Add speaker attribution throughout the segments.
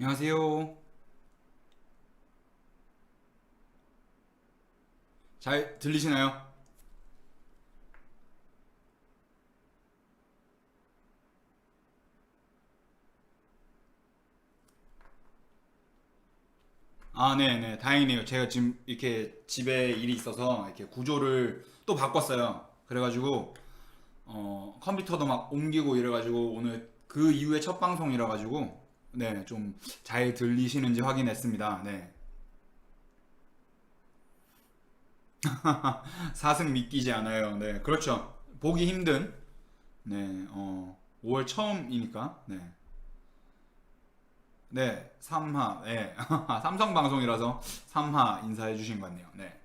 Speaker 1: 안녕하세요. 잘 들리시나요? 아, 네, 네. 다행이네요. 제가 지금 이렇게 집에 일이 있어서 이렇게 구조를 또 바꿨어요. 그래가지고, 어, 컴퓨터도 막 옮기고 이래가지고 오늘 그 이후에 첫 방송이라 가지고, 네, 좀 잘 들리시는지 확인했습니다. 네. 사승 믿기지 않아요. 네, 그렇죠. 보기 힘든, 네, 어, 5월 처음이니까, 네. 네, 3화, 네. 삼성 방송이라서 3화 인사해 주신 것 같네요. 네.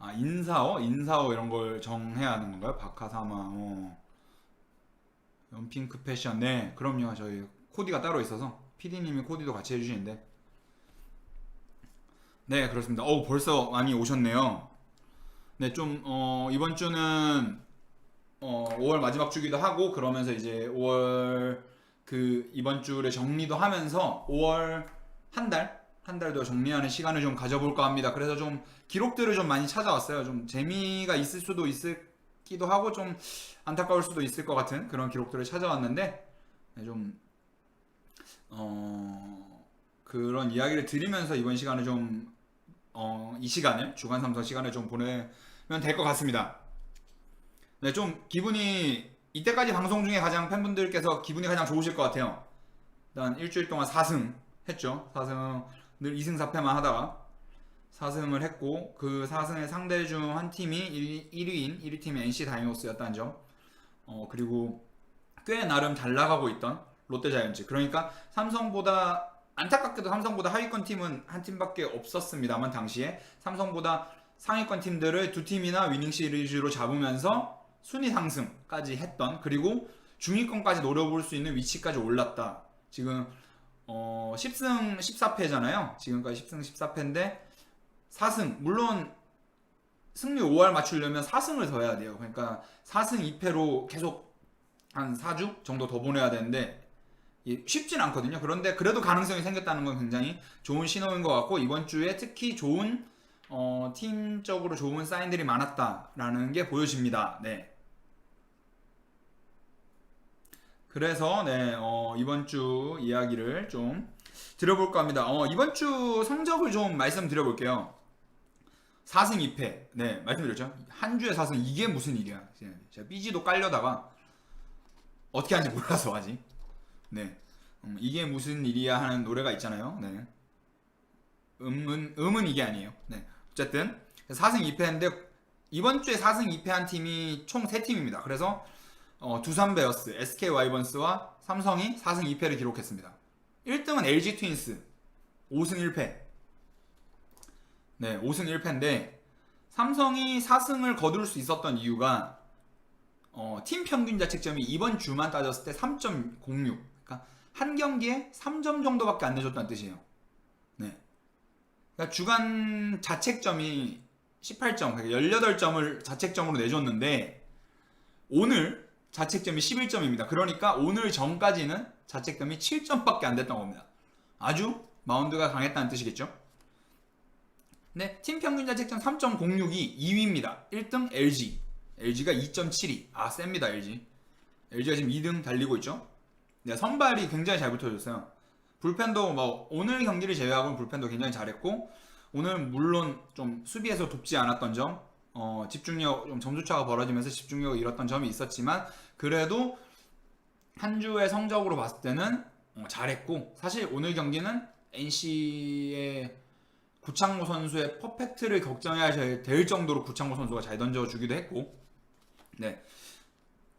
Speaker 1: 아, 인사어? 인사어 이런 걸 정해야 하는 건가요? 박하사마, 어. 연핑크 패션, 네. 그럼요. 저희 코디가 따로 있어서 PD님이 코디도 같이 해 주시는데. 네, 그렇습니다. 어우, 벌써 많이 오셨네요. 네, 좀, 어, 이번 주는, 어, 5월 마지막 주기도 하고, 그러면서 이제 5월 그, 이번 주를 정리도 하면서 5월 한 달? 한 달 더 정리하는 시간을 좀 가져볼까 합니다. 그래서 좀 기록들을 좀 많이 찾아왔어요. 좀 재미가 있을 수도 있기도 하고, 좀 안타까울 수도 있을 것 같은 그런 기록들을 찾아왔는데, 네, 좀, 어, 그런 이야기를 드리면서 이번 시간을 좀 어, 이 시간을 주간 삼성 시간을 좀 보내면 될 것 같습니다. 네, 좀 기분이 이때까지 방송 중에 가장 팬분들께서 기분이 가장 좋으실 것 같아요. 일단 일주일 동안 4승 했죠. 4승 늘 2승 4패만 하다가 4승을 했고 그 4승의 상대 중 한 팀이 1 위인 1위 팀이 NC 다이노스였다는 점. 어, 그리고 꽤 나름 잘 나가고 있던 롯데 자이언츠. 그러니까 삼성보다 안타깝게도 삼성보다 하위권 팀은 한 팀밖에 없었습니다만 당시에 삼성보다 상위권 팀들을 두 팀이나 위닝 시리즈로 잡으면서 순위 상승까지 했던 그리고 중위권까지 노려볼 수 있는 위치까지 올랐다. 지금 어 10승 14패잖아요. 지금까지 10승 14패인데 4승 물론 승리 5할 맞추려면 4승을 더 해야 돼요. 그러니까 4승 2패로 계속 한 4주 정도 더 보내야 되는데 이- 쉽진 않거든요. 그런데 그래도 가능성이 생겼다는 건 굉장히 좋은 신호인 것 같고 이번 주에 특히 좋은 어, 팀적으로 좋은 사인들이 많았다라는 게 보여집니다. 네. 그래서 네 어, 이번 주 이야기를 좀 드려볼까 합니다. 어, 이번 주 성적을 좀 말씀드려볼게요. 4승 2패. 네, 말씀드렸죠. 한 주에 4승 이게 무슨 일이야. 제가 삐지도 깔려다가 어떻게 하는지 몰라서 아직. 네. 음, 이게 무슨 일이야 하는 노래가 있잖아요. 네. 음은 음은 이게 아니에요. 네. 어쨌든 4승 2패인데 이번 주에 4승 2패한 팀이 총 3팀입니다. 그래서 어, 두산 베어스, SK 와이번스와 삼성이 4승 2패를 기록했습니다. 1등은 LG 트윈스 5승 1패. 네, 5승 1패인데 삼성이 4승을 거둘 수 있었던 이유가 어, 팀 평균 자책점이 이번 주만 따졌을 때 3.06. 그러니까 한 경기에 3점 정도밖에 안 내줬다는 뜻이에요. 네. 그러니까 주간 자책점이 18점, 그러니까 18점을 자책점으로 내줬는데 오늘 자책점이 11점입니다. 그러니까 오늘 전까지는 자책점이 7점밖에 안 됐던 겁니다. 아주 마운드가 강했다는 뜻이겠죠? 네, 팀 평균 자책점 3.06이 2위입니다. 1등 LG. LG가 2.72. 아, 셉니다, LG. LG가 지금 2등 달리고 있죠? 네, 선발이 굉장히 잘 붙어줬어요. 불펜도 뭐 오늘 경기를 제외하고는 불펜도 굉장히 잘했고 오늘 물론 좀 수비에서 돕지 않았던 점, 어, 집중력 좀 점수차가 벌어지면서 집중력을 잃었던 점이 있었지만 그래도 한 주의 성적으로 봤을 때는 어, 잘했고 사실 오늘 경기는 NC의 구창모 선수의 퍼펙트를 걱정해야 될 정도로 구창모 선수가 잘 던져주기도 했고 네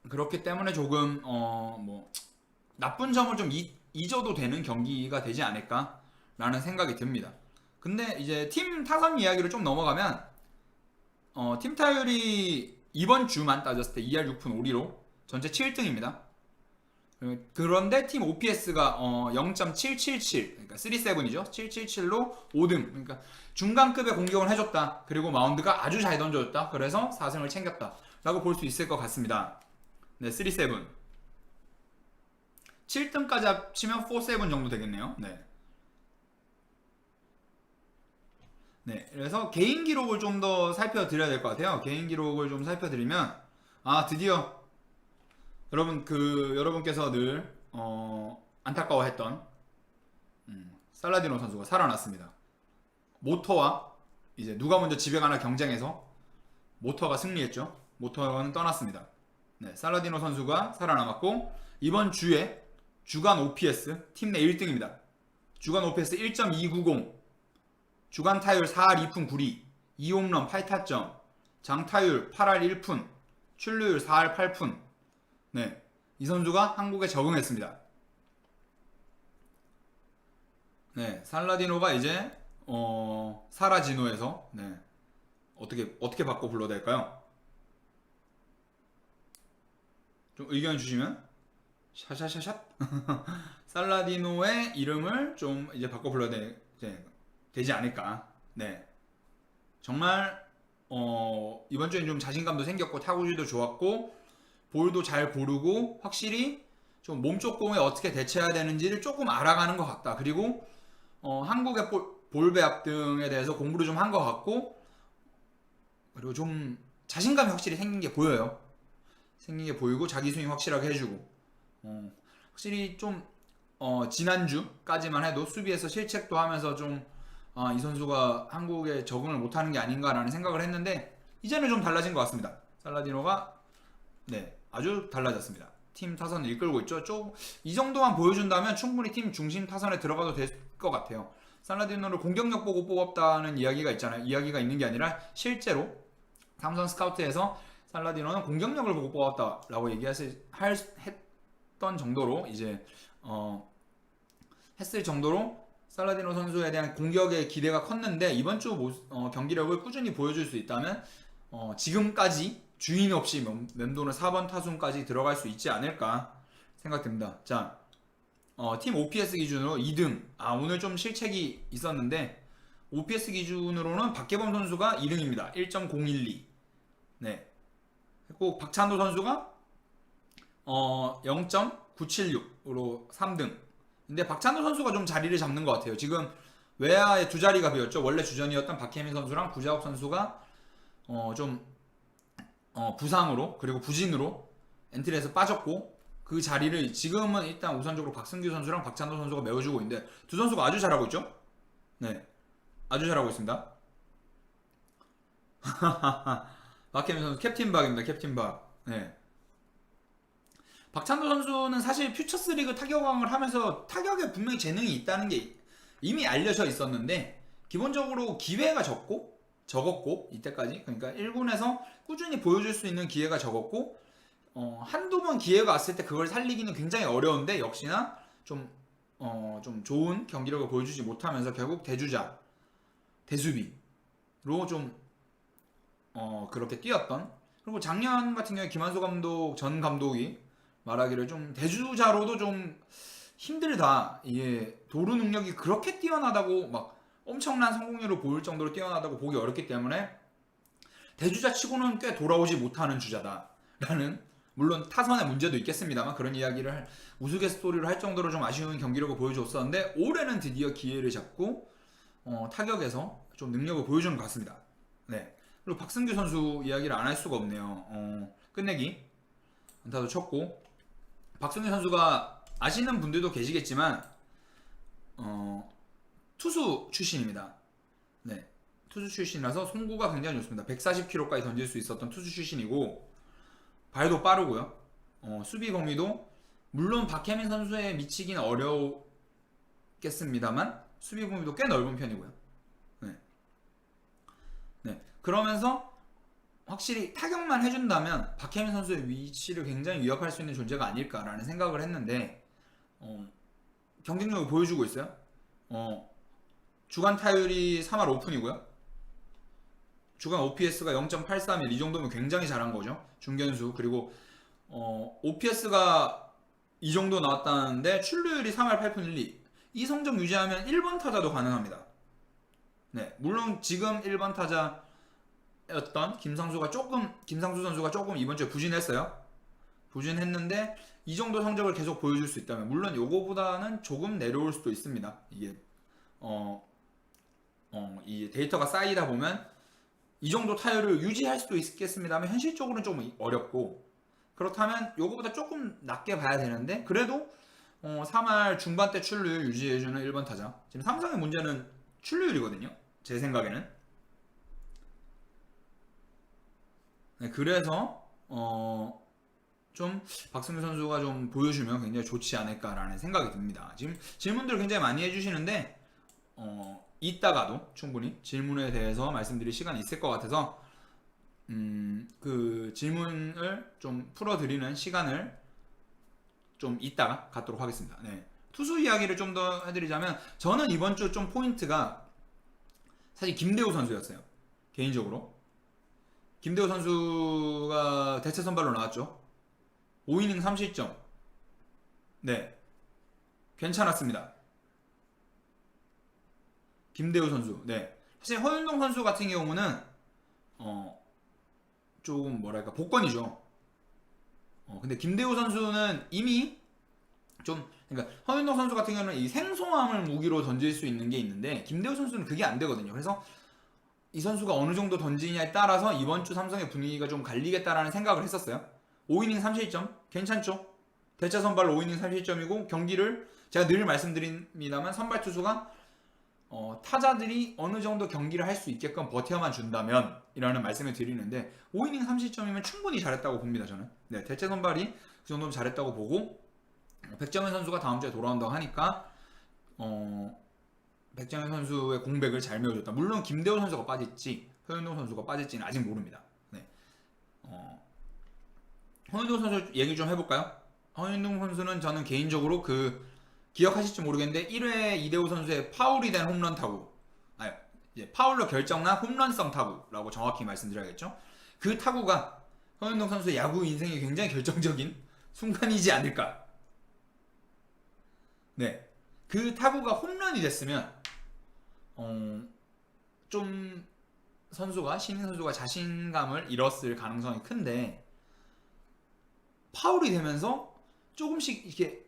Speaker 1: 그렇기 때문에 조금 어뭐 나쁜 점을 좀 잊, 잊어도 되는 경기가 되지 않을까라는 생각이 듭니다. 근데 이제 팀 타선 이야기로 좀 넘어가면 어, 팀 타율이 이번 주만 따졌을 때 2할 6푼 5리로 전체 7등입니다. 그런데 팀 OPS가 어 0.777 그러니까 37이죠. 777로 5등. 그러니까 중간급의 공격을 해줬다. 그리고 마운드가 아주 잘 던져줬다. 그래서 4승을 챙겼다 라고 볼 수 있을 것 같습니다. 네, 37. 7등까지 합치면 4-7 정도 되겠네요. 네. 네, 그래서 개인 기록을 좀 더 살펴드려야 될 것 같아요. 개인 기록을 좀 살펴드리면, 아, 드디어, 여러분, 그, 여러분께서 늘, 어, 안타까워했던, 음, 살라디노 선수가 살아났습니다. 모터와, 이제 누가 먼저 집에 가나 경쟁에서, 모터가 승리했죠. 모터는 떠났습니다. 네, 살라디노 선수가 살아남았고, 이번 주에 주간 OPS 팀 내 1등입니다. 주간 OPS 1.290, 주간 타율 4할 2푼 9리, 2홈런 8타점, 장타율 8할 1푼, 출루율 4할 8푼. 네. 이 선수가 한국에 적응했습니다. 네. 살라디노가 이제 어, 사라지노에서 네. 어떻게 어떻게 바꿔 불러야 될까요? 좀 의견 주시면 샤샤샤샷 살라디노의 이름을 좀 이제 바꿔 불러야 돼, 되지 않을까. 네. 정말 어, 이번 주엔 좀 자신감도 생겼고 타구질도 좋았고 볼도 잘 고르고 확실히 좀 몸쪽 공에 어떻게 대처해야 되는지를 조금 알아가는 것 같다. 그리고 어, 한국의 볼, 볼 배합 등에 대해서 공부를 좀 한 것 같고 그리고 좀 자신감이 확실히 생긴 게 보여요. 생긴 게 보이고 자기 스윙 확실하게 해주고 어, 확실히 좀 어, 지난주까지만 해도 수비에서 실책도 하면서 좀 아, 이 선수가 한국에 적응을 못하는 게 아닌가라는 생각을 했는데 이제는 좀 달라진 것 같습니다. 살라디노가 네 아주 달라졌습니다. 팀 타선을 이끌고 있죠. 좀이 정도만 보여준다면 충분히 팀 중심 타선에 들어가도 될 것 같아요. 살라디노를 공격력 보고 뽑았다는 이야기가 있잖아요. 이야기가 있는 게 아니라 실제로 삼성 스카우트에서 살라디노는 공격력을 보고 뽑았다라고 얘기했을 할, 했 던 정도로 이제 어, 했을 정도로 살라디노 선수에 대한 공격의 기대가 컸는데 이번 주 모, 어, 경기력을 꾸준히 보여줄 수 있다면 어, 지금까지 주인 없이 맴- 맴도는 4번 타순까지 들어갈 수 있지 않을까 생각됩니다. 자, 어, 팀 OPS 기준으로 2등. 아 오늘 좀 실책이 있었는데 OPS 기준으로는 박계범 선수가 2등입니다. 1.012. 네. 그리고 박찬도 선수가 어, 0.976으로 3등. 근데 박찬호 선수가 좀 자리를 잡는 것 같아요. 지금 외야의 두 자리가 비었죠. 원래 주전이었던 박혜민 선수랑 구자욱 선수가 어 좀 어 부상으로 그리고 부진으로 엔트리에서 빠졌고 그 자리를 지금은 일단 우선적으로 박승규 선수랑 박찬호 선수가 메워주고 있는데 두 선수가 아주 잘하고 있죠. 네, 아주 잘하고 있습니다. 박혜민 선수 캡틴 박입니다. 캡틴 박. 네. 박찬도 선수는 사실 퓨처스 리그 타격왕을 하면서 타격에 분명히 재능이 있다는 게 이미 알려져 있었는데 기본적으로 기회가 적고 적었고 이때까지. 그러니까 1군에서 꾸준히 보여줄 수 있는 기회가 적었고 어, 한두 번 기회가 왔을 때 그걸 살리기는 굉장히 어려운데 역시나 좀, 어, 좀 좋은 경기력을 보여주지 못하면서 결국 대주자 대수비로 좀 어, 그렇게 뛰었던. 그리고 작년 같은 경우에 김한수 감독 전 감독이 말하기를 좀 대주자로도 좀 힘들다. 이게 도루 능력이 그렇게 뛰어나다고 막 엄청난 성공률을 보일 정도로 뛰어나다고 보기 어렵기 때문에 대주자 치고는 꽤 돌아오지 못하는 주자다 라는 물론 타선의 문제도 있겠습니다만 그런 이야기를 할- 우스갯소리로 할 정도로 좀 아쉬운 경기력을 보여줬었는데 올해는 드디어 기회를 잡고 어, 타격에서 좀 능력을 보여주는 것 같습니다. 네. 그리고 박승규 선수 이야기를 안 할 수가 없네요. 어, 끝내기 안타도 쳤고 박승규 선수가 아시는 분들도 계시겠지만 어, 투수 출신입니다. 네. 투수 출신이라서 송구가 굉장히 좋습니다. 140km까지 던질 수 있었던 투수 출신이고 발도 빠르고요. 어, 수비 범위도 물론 박혜민 선수에 미치기는 어려웠겠습니다만 수비 범위도 꽤 넓은 편이고요. 네. 네. 그러면서 확실히 타격만 해준다면 박혜민 선수의 위치를 굉장히 위협할 수 있는 존재가 아닐까라는 생각을 했는데 어, 경쟁력을 보여주고 있어요. 어, 주간 타율이 3할 5푼이고요. 주간 OPS가 0.831 이 정도면 굉장히 잘한 거죠. 중견수 그리고 어, OPS가 이 정도 나왔다는데 출루율이 3할 8푼 1리 이 성적 유지하면 1번 타자도 가능합니다. 네, 물론 지금 1번 타자 였던 김상수가 조금 김상수 선수가 조금 이번 주에 부진했어요. 부진했는데 이 정도 성적을 계속 보여줄 수 있다면 물론 요거보다는 조금 내려올 수도 있습니다. 이게 어, 어, 이 데이터가 쌓이다 보면 이 정도 타율을 유지할 수도 있겠습니다만 현실적으로는 좀 어렵고 그렇다면 요거보다 조금 낮게 봐야 되는데 그래도 어, 3할 중반대 출루율 유지해주는 1번 타자 지금 삼성의 문제는 출루율이거든요 제 생각에는 네, 그래서 어, 좀 박승규 선수가 좀 보여주면 굉장히 좋지 않을까라는 생각이 듭니다 지금 질문들 굉장히 많이 해주시는데 어, 이따가도 충분히 질문에 대해서 말씀드릴 시간이 있을 것 같아서 음, 그 질문을 좀 풀어드리는 시간을 좀 이따가 갖도록 하겠습니다. 네. 투수 이야기를 좀 더 해드리자면 저는 이번 주 좀 포인트가 사실 김대우 선수였어요. 개인적으로 김대우 선수가 대체 선발로 나왔죠. 5이닝 3실점. 네, 괜찮았습니다. 김대우 선수. 네. 사실 허윤동 선수 같은 경우는 어 조금 뭐랄까 복권이죠. 어 근데 김대우 선수는 이미 좀 그러니까 허윤동 선수 같은 경우는 이 생소함을 무기로 던질 수 있는 게 있는데 김대우 선수는 그게 안 되거든요. 그래서 이 선수가 어느 정도 던지냐에 따라서 이번 주 삼성의 분위기가 좀 갈리겠다라는 생각을 했었어요. 5이닝 3실점 괜찮죠? 대체 선발 5이닝 3실점이고 경기를 제가 늘 말씀드립니다만 선발 투수가 어, 타자들이 어느 정도 경기를 할 수 있게끔 버텨만 준다면 이라는 말씀을 드리는데 5이닝 30점이면 충분히 잘했다고 봅니다 저는 네, 대체 선발이 그 정도면 잘했다고 보고 어, 백정현 선수가 다음 주에 돌아온다고 하니까 어, 백정현 선수의 공백을 잘 메워줬다. 물론 김대호 선수가 빠질지 허윤동 선수가 빠질지는 아직 모릅니다. 네. 어, 허윤동 선수 얘기 좀 해볼까요? 허윤동 선수는 저는 개인적으로 그 기억하실지 모르겠는데 1회 이대호 선수의 파울이 된 홈런 타구. 아니 이제 파울로 결정난 홈런성 타구라고 정확히 말씀드려야겠죠? 그 타구가 허윤동 선수의 야구 인생에 굉장히 결정적인 순간이지 않을까. 네 그 타구가 홈런이 됐으면 어, 좀 선수가 신인 선수가 자신감을 잃었을 가능성이 큰데 파울이 되면서 조금씩 이렇게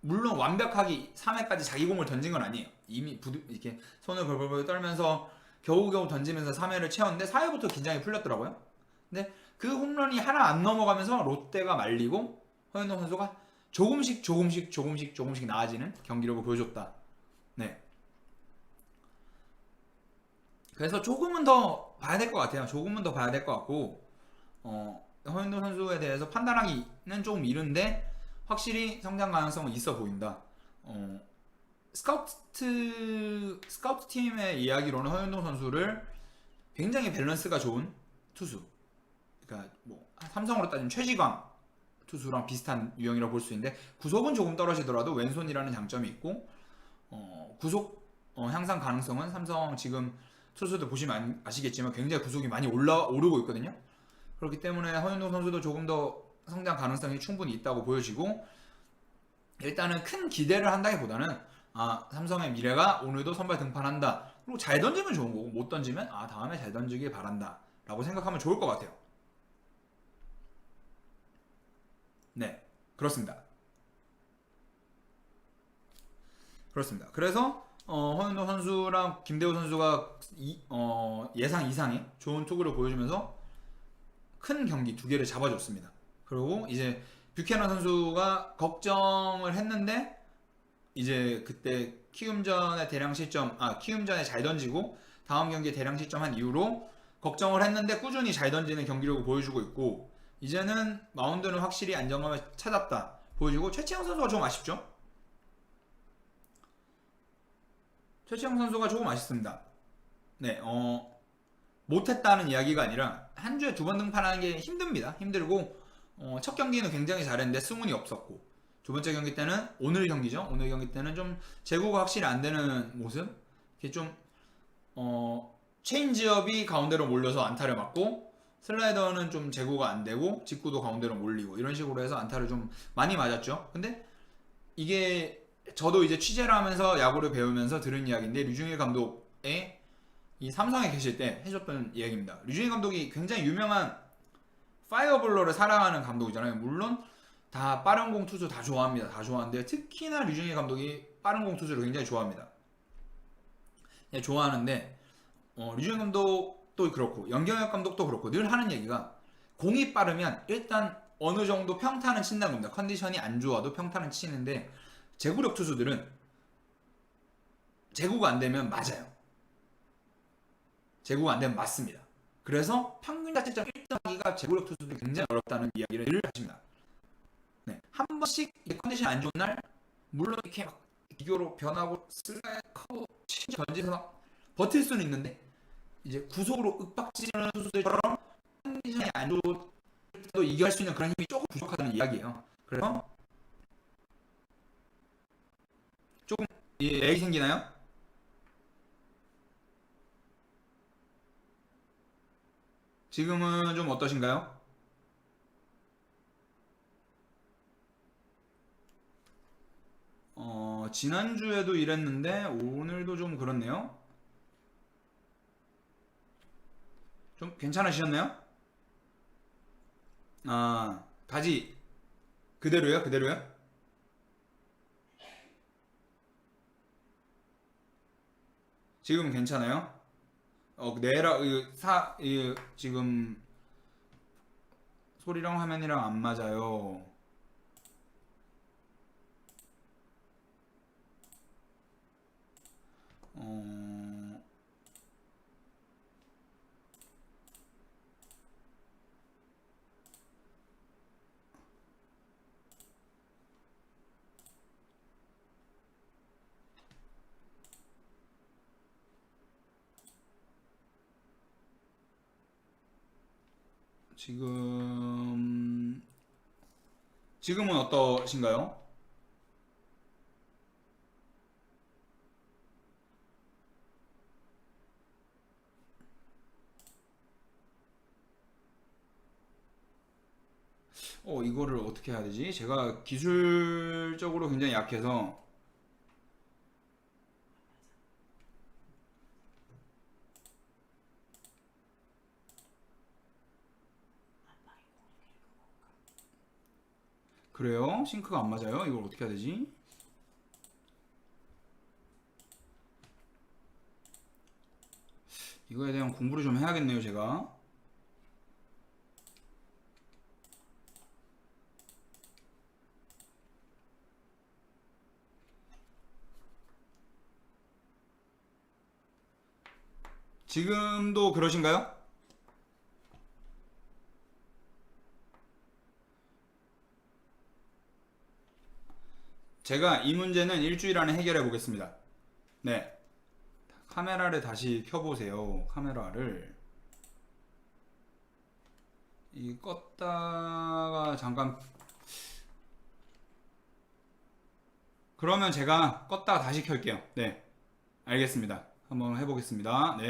Speaker 1: 물론 완벽하게 3회까지 자기 공을 던진 건 아니에요. 이미 부드, 이렇게 손을 벌벌벌 떨면서 겨우겨우 던지면서 3회를 채웠는데 4회부터 긴장이 풀렸더라고요. 근데 그 홈런이 하나 안 넘어가면서 롯데가 말리고 허현동 선수가 조금씩 조금씩 조금씩 조금씩 나아지는 경기력을 보여줬다. 네. 그래서 조금은 더 봐야 될 것 같아요. 조금은 더 봐야 될 것 같고 어, 허현동 선수에 대해서 판단하기는 조금 이른데 확실히 성장 가능성은 있어 보인다. 어, 스카우트 스카우트 팀의 이야기로는 허윤동 선수를 굉장히 밸런스가 좋은 투수. 그러니까 뭐 삼성으로 따지면 최지광 투수랑 비슷한 유형이라고 볼 수 있는데 구속은 조금 떨어지더라도 왼손이라는 장점이 있고 어, 구속 어, 향상 가능성은 삼성 지금 투수들 보시면 아시겠지만 굉장히 구속이 많이 올라 오르고 있거든요. 그렇기 때문에 허윤동 선수도 조금 더 성장 가능성이 충분히 있다고 보여지고 일단은 큰 기대를 한다기보다는 아 삼성의 미래가 오늘도 선발 등판한다. 그리고 잘 던지면 좋은 거고 못 던지면 아 다음에 잘 던지길 바란다 라고 생각하면 좋을 것 같아요. 네 그렇습니다. 그렇습니다. 그래서 어, 허윤도 선수랑 김대호 선수가 이, 어, 예상 이상의 좋은 투구를 보여주면서 큰 경기 두 개를 잡아줬습니다 그리고 이제 뷰캐넌 선수가 걱정을 했는데 이제 그때 키움전에 대량 실점 아 키움전에 잘 던지고 다음 경기에 대량 실점한 이후로 걱정을 했는데 꾸준히 잘 던지는 경기력을 보여주고 있고 이제는 마운드는 확실히 안정감을 찾았다 보여주고 최치영 선수가 좀 아쉽죠? 최치영 선수가 조금 아쉽습니다. 네, 어 못했다는 이야기가 아니라 한 주에 두 번 등판하는 게 힘듭니다. 힘들고 어, 첫 경기는 굉장히 잘했는데 승운이 없었고 두 번째 경기 때는 오늘 경기죠. 오늘 경기 때는 좀 제구가 확실히 안 되는 모습. 이게 좀 어, 체인지업이 가운데로 몰려서 안타를 맞고 슬라이더는 좀 제구가 안 되고 직구도 가운데로 몰리고 이런 식으로 해서 안타를 좀 많이 맞았죠. 근데 이게 저도 이제 취재를 하면서 야구를 배우면서 들은 이야기인데 류중일 감독의 이 삼성에 계실 때 해줬던 이야기입니다. 류중일 감독이 굉장히 유명한 파이어볼러를 사랑하는 감독이잖아요. 물론 다 빠른 공 투수 다 좋아합니다. 다 좋아하는데 특히나 류중일 감독이 빠른 공 투수를 굉장히 좋아합니다. 예, 좋아하는데 어, 류중일 감독도 그렇고 연경혁 감독도 그렇고 늘 하는 얘기가 공이 빠르면 일단 어느 정도 평타는 친다는 겁니다. 컨디션이 안 좋아도 평타는 치는데 제구력 투수들은 제구가 안 되면 맞아요. 제구가 안 되면 맞습니다. 그래서 평균 자책점 1등하기가 제구력 투수들이 굉장히 어렵다는 이야기를 늘 하십니다. 네, 한 번씩 이게 컨디션이 안 좋은 날 물론 이렇게 막 비교로 변하고 슬라이드 커브 진짜 던지서 막 버틸 수는 있는데 이제 구속으로 윽박지르는 투수들처럼 컨디션이 안 좋을 때도 이겨할 수 있는 그런 힘이 조금 부족하다는 이야기예요. 그래서 조금 이 렉이 생기나요? 지금은 좀 어떠신가요? 어, 지난주에도 이랬는데 오늘도 좀 그렇네요. 좀 괜찮으셨나요? 아, 다시 그대로요? 그대로요? 지금 괜찮아요? 어, 내라 이, 사 이, 지금 소리랑 화면이랑 안 맞아요. 어, 지금 지금은 어떠신가요? 어, 이거를 어떻게 해야 되지? 제가 기술적으로 굉장히 약해서 그래요? 싱크가 안 맞아요? 이걸 어떻게 해야 되지? 이거에 대한 공부를 좀 해야겠네요, 제가. 지금도 그러신가요? 제가 이 문제는 일주일 안에 해결해 보겠습니다. 네. 카메라를 다시 켜보세요. 카메라를. 이 껐다가 잠깐. 그러면 제가 껐다가 다시 켤게요. 네. 알겠습니다. 한번 해보겠습니다. 네.